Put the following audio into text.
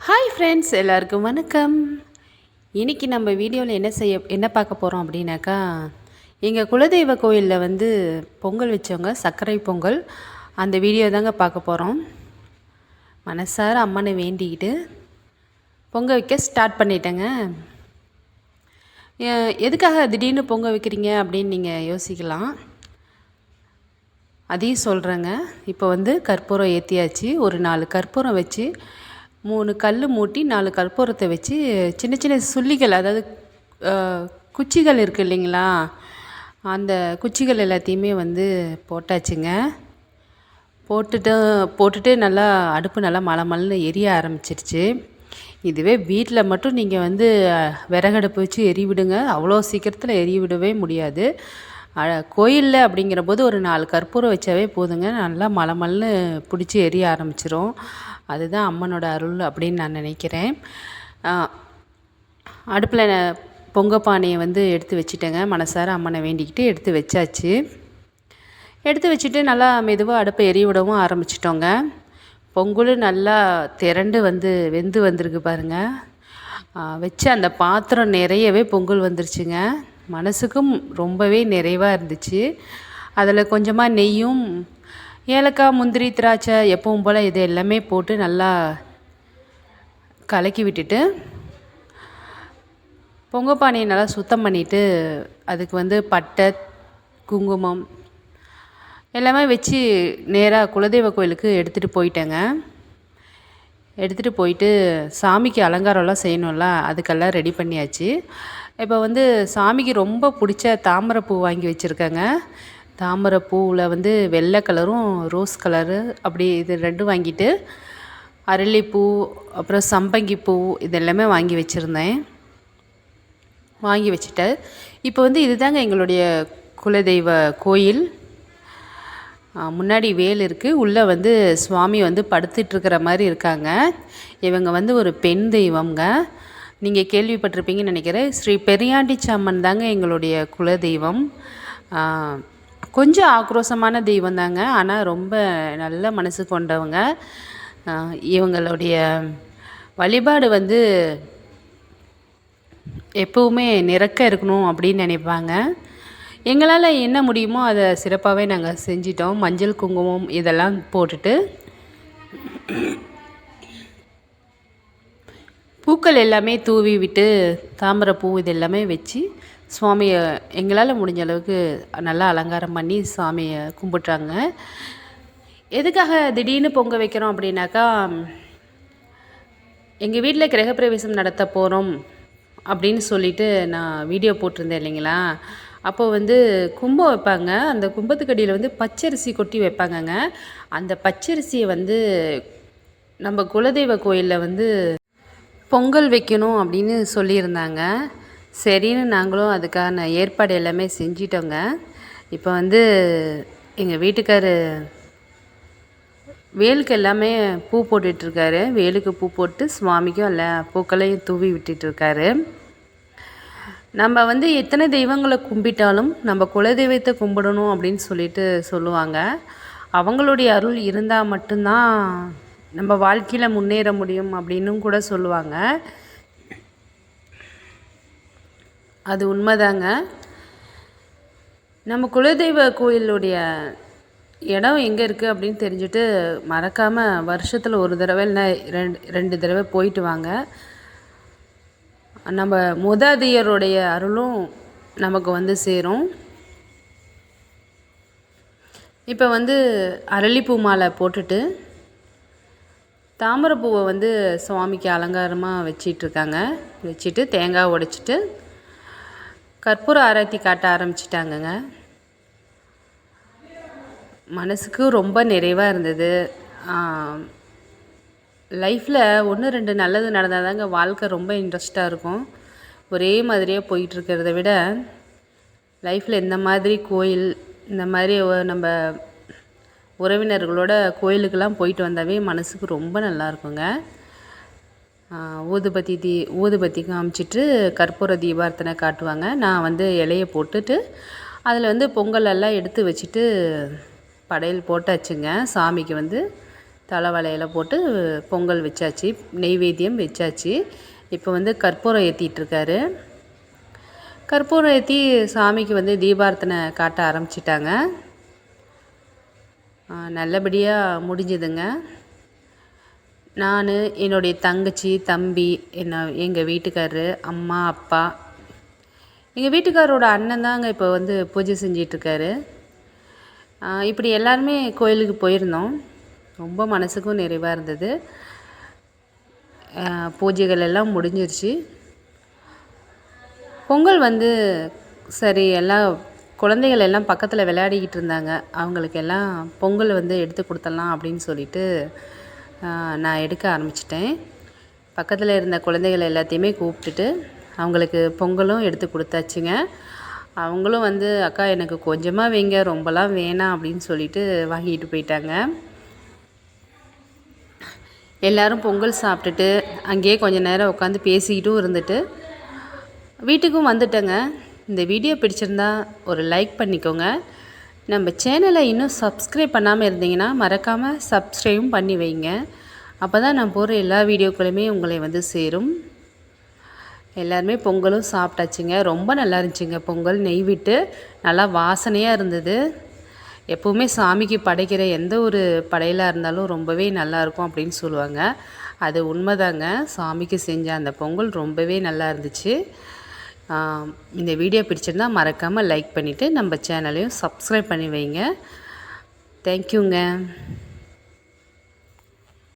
Hi friends எல்லாருக்கும் வணக்கம். இன்றைக்கி நம்ம வீடியோவில் என்ன செய்ய என்ன பார்க்க போகிறோம் அப்படின்னாக்கா எங்கள் குலதெய்வ கோயிலில் வந்து பொங்கல் வச்சவங்க சர்க்கரை பொங்கல் அந்த வீடியோ தாங்க பார்க்க போகிறோம் மனசார அம்மனை வேண்டிக்கிட்டு பொங்க வைக்க ஸ்டார்ட் பண்ணிட்டேங்க. எதுக்காக திடீர்னு பொங்க வைக்கிறீங்க அப்படின்னு நீங்கள் யோசிக்கலாம். அதையும் சொல்கிறேங்க இப்போ வந்து கற்பூரம் ஏற்றியாச்சு ஒரு நாலு கற்பூரம் வச்சு மூணு கல் மூட்டி நாலு கற்பூரத்தை வச்சு சின்ன சின்ன சுள்ளிகள் அதாவது குச்சிகள் இருக்குது இல்லைங்களா? அந்த குச்சிகள் எல்லாத்தையுமே வந்து போட்டாச்சுங்க. போட்டுட்டு போட்டுட்டு நல்லா அடுப்பு நல்லா மலை மலைன்னு எரிய ஆரம்பிச்சிருச்சு. இதுவே வீட்டில் மட்டும் நீங்கள் வந்து விறகடுப்பு வச்சு எரிவிடுங்க. அவ்வளோ சீக்கிரத்தில் எரிவிடவே முடியாது. கோயிலில் அப்படிங்கிற போது ஒரு நாலு கற்பூரம் வச்சாவே போதுங்க. நல்லா மலை மலைன்னு பிடிச்சி எரிய ஆரம்பிச்சிரும். அதுதான் அம்மனோட அருள் அப்படின்னு நான் நினைக்கிறேன். அடுப்பில் பொங்க பானையை வந்து எடுத்து வச்சுட்டேங்க. மனசார அம்மனை வேண்டிக்கிட்டு எடுத்து வச்சாச்சு. எடுத்து வச்சுட்டு நல்லா மெதுவாக அடுப்பை எரிய விடவும் ஆரம்பிச்சிட்டோங்க. பொங்கல் நல்லா திரண்டு வந்து வெந்து வந்திருக்கு பாருங்க. வச்சு வச்ச அந்த பாத்திரம் நிறையவே பொங்கல் வந்துருச்சுங்க. மனசுக்கும் ரொம்பவே நிறைவாக இருந்துச்சு. அதில் கொஞ்சமாக நெய்யும் ஏலக்காய் முந்திரி திராட்சை எப்பவும் போல் இது எல்லாமே போட்டு நல்லா கலக்கி விட்டுட்டு பொங்க பானையை நல்லா சுத்தம் பண்ணிவிட்டு அதுக்கு வந்து பட்டை குங்குமம் எல்லாமே வச்சு நேராக குலதெய்வ கோயிலுக்கு எடுத்துகிட்டு போயிட்டேங்க. எடுத்துகிட்டு போயிட்டு சாமிக்கு அலங்காரம்லாம் செய்யணும்ல அதுக்கெல்லாம் ரெடி பண்ணியாச்சு. இப்போ வந்து சாமிக்கு ரொம்ப பிடிச்ச தாமரை பூ வாங்கி வச்சுருக்கேங்க. தாமரை பூவில் வந்து வெள்ளை கலரும் ரோஸ் கலரு அப்படி இது ரெண்டும் வாங்கிட்டு அரளிப்பூ அப்புறம் சம்பங்கிப்பூ பூ இதெல்லாமே வாங்கி வச்சுருந்தேன். வாங்கி வச்சுட்டு இப்போ வந்து இதுதாங்க எங்களுடைய குலதெய்வ கோயில். முன்னாடி வேல் இருக்குது உள்ளே வந்து சுவாமி வந்து படுத்துட்ருக்கிற மாதிரி இருக்காங்க. இவங்க வந்து ஒரு பெண் தெய்வம்ங்க. நீங்கள் கேள்விப்பட்டிருப்பீங்கன்னு நினைக்கிறேன் ஸ்ரீ பெரியாண்டிச்சாமன் தாங்க எங்களுடைய குலதெய்வம். கொஞ்சம் ஆக்ரோஷமான தெய்வம் தாங்க ஆனால் ரொம்ப நல்ல மனசு கொண்டவங்க. இவங்களுடைய வழிபாடு வந்து எப்பவுமே நிறக்க இருக்கணும் அப்படின்னு நினைப்பாங்க. எங்களால் என்ன முடியுமோ அதை சிறப்பாகவே நாங்கள் செஞ்சிட்டோம். மஞ்சள் குங்குமம் இதெல்லாம் போட்டுட்டு பூக்கள் எல்லாமே தூவி விட்டு தாமரை பூ இது எல்லாமே வச்சு சுவாமியை எங்களால் முடிஞ்ச அளவுக்கு நல்லா அலங்காரம் பண்ணி சாமியை கும்பிட்றாங்க. எதுக்காக திடீர்னு பொங்க வைக்கிறோம் அப்படின்னாக்கா எங்கள் வீட்டில் கிரகப்பிரவேசம் நடத்த போகிறோம் அப்படின்னு சொல்லிட்டு நான் வீடியோ போட்டிருந்தேன் இல்லைங்களா? அப்போ வந்து கும்பம் வைப்பாங்க. அந்த கும்பத்துக்கடியில் வந்து பச்சரிசி கொட்டி வைப்பாங்கங்க. அந்த பச்சரிசியை வந்து நம்ம குலதெய்வ கோயிலில் வந்து பொங்கல் வைக்கணும் அப்படின்னு சொல்லியிருந்தாங்க. சரின்னு நாங்களும் அதுக்கான ஏற்பாடு எல்லாமே செஞ்சிட்டோங்க. இப்போ வந்து எங்கள் வீட்டுக்காரு வேலுக்கு எல்லாமே பூ போட்டுட்ருக்காரு. வேலுக்கு பூ போட்டு சுவாமிக்கும் எல்லா பூக்களையும் தூவி விட்டுட்ருக்காரு. நம்ம வந்து எத்தனை தெய்வங்களை கும்பிட்டாலும் நம்ம குலதெய்வத்தை கும்பிடணும் அப்படின்னு சொல்லிட்டு சொல்லுவாங்க. அவங்களுடைய அருள் இருந்தால் மட்டும்தான் நம்ம வாழ்க்கையில் முன்னேற முடியும் அப்படின்னும் கூட சொல்லுவாங்க. அது உண்மைதாங்க. நம்ம குலதெய்வ கோயிலுடைய இடம் எங்கே இருக்குது அப்படின்னு தெரிஞ்சுட்டு மறக்காமல் வருஷத்தில் ஒரு தடவை இல்லை ரெண்டு ரெண்டு தடவை போயிட்டு வாங்க. நம்ம மூதாதையருடைய அருளும் நமக்கு வந்து சேரும். இப்போ வந்து அரளிப்பூ மாலை போட்டுட்டு தாமரைப்பூவை வந்து சுவாமிக்கு அலங்காரமாக வச்சிட்ருக்காங்க வச்சுட்டு தேங்காய் உடைச்சிட்டு கற்பூர ஆராய்த்தி காட்ட ஆரம்பிச்சிட்டாங்கங்க. மனசுக்கு ரொம்ப நிறைவாக இருந்தது. லைஃப்பில் ஒன்று ரெண்டு நல்லது நடந்தால் தாங்க வாழ்க்கை ரொம்ப இன்ட்ரெஸ்ட்டாக இருக்கும். ஒரே மாதிரியே போயிட்டுருக்கிறத விட லைஃப்பில் இந்த மாதிரி கோயில் இந்த மாதிரி நம்ம உறவினர்களோட கோயிலுக்கெல்லாம் போயிட்டு வந்தாவே மனசுக்கு ரொம்ப நல்லா இருக்குங்க. ஊதுபத்தி தீ ஊதுபத்தி காமிச்சிட்டு கற்பூர தீபார்த்தனை காட்டுவாங்க. நான் வந்து இலையை போட்டுட்டு அதில் வந்து பொங்கல் எல்லாம் எடுத்து வச்சுட்டு படையல் போட்டாச்சுங்க. சாமிக்கு வந்து தலைவலையில் போட்டு பொங்கல் வச்சாச்சு நெய்வேத்தியம் வச்சாச்சு. இப்போ வந்து கற்பூரம் ஏற்றிட்டுருக்காரு கற்பூரம் ஏற்றி சாமிக்கு வந்து தீபார்த்தனை காட்ட ஆரம்பிச்சிட்டாங்க. நல்லபடியாக முடிஞ்சுதுங்க. நான் என்னுடைய தங்கச்சி தம்பி என்ன எங்கள் வீட்டுக்காரரு அம்மா அப்பா. எங்கள் வீட்டுக்காரரோட அண்ணன் தாங்க இப்போ வந்து பூஜை செஞ்சிட்ருக்காரு. இப்படி எல்லாருமே கோயிலுக்கு போயிருந்தோம். ரொம்ப மனசுக்கும் நிறைவாக இருந்தது. பூஜைகள் எல்லாம் முடிஞ்சிருச்சு. பொங்கல் வந்து சரி எல்லாம் குழந்தைகள் எல்லாம் பக்கத்தில் விளையாடிக்கிட்டு இருந்தாங்க. அவங்களுக்கு எல்லாம் பொங்கல் வந்து எடுத்து கொடுத்தலாம் அப்படின்னு சொல்லிட்டு நான் எடுக்க ஆரம்பிச்சிட்டேன். பக்கத்தில் இருந்த குழந்தைகள் எல்லாத்தையுமே கூப்பிட்டுட்டு அவங்களுக்கு பொங்கலும் எடுத்து கொடுத்தாச்சுங்க. அவங்களும் வந்து அக்கா எனக்கு கொஞ்சமாக வைங்க ரொம்பலாம் வேணாம் அப்படின்னு சொல்லிட்டு வாங்கிட்டு போயிட்டாங்க. எல்லோரும் பொங்கல் சாப்பிட்டுட்டு அங்கேயே கொஞ்சம் நேரம் உட்காந்து பேசிக்கிட்டும் இருந்துட்டு வீட்டுக்கும் வந்துட்டேங்க. இந்த வீடியோ பிடிச்சிருந்தா ஒரு லைக் பண்ணிக்கோங்க. நம்ம சேனலை இன்னும் சப்ஸ்கிரைப் பண்ணாமல் இருந்தீங்கன்னா மறக்காமல் சப்ஸ்கிரைபும் பண்ணி வைங்க. அப்போ தான் நான் போகிற எல்லா வீடியோக்களுமே உங்களை வந்து சேரும். எல்லாருமே பொங்கலும் சாப்பிட்டாச்சுங்க. ரொம்ப நல்லா இருந்துச்சுங்க. பொங்கல் நெய் விட்டு நல்லா வாசனையாக இருந்தது. எப்போவுமே சாமிக்கு படைக்கிற எந்த ஒரு படையலாக இருந்தாலும் ரொம்பவே நல்லாயிருக்கும் அப்படின்னு சொல்லுவாங்க. அது உண்மைதாங்க. சாமிக்கு செஞ்ச அந்த பொங்கல் ரொம்பவே நல்லா இருந்துச்சு. இந்த வீடியோ பிடிச்சிருந்தால் மறக்காமல் லைக் பண்ணிவிட்டு நம்ம சேனலையும் சப்ஸ்கிரைப் பண்ணி வைங்க. தேங்க்யூங்க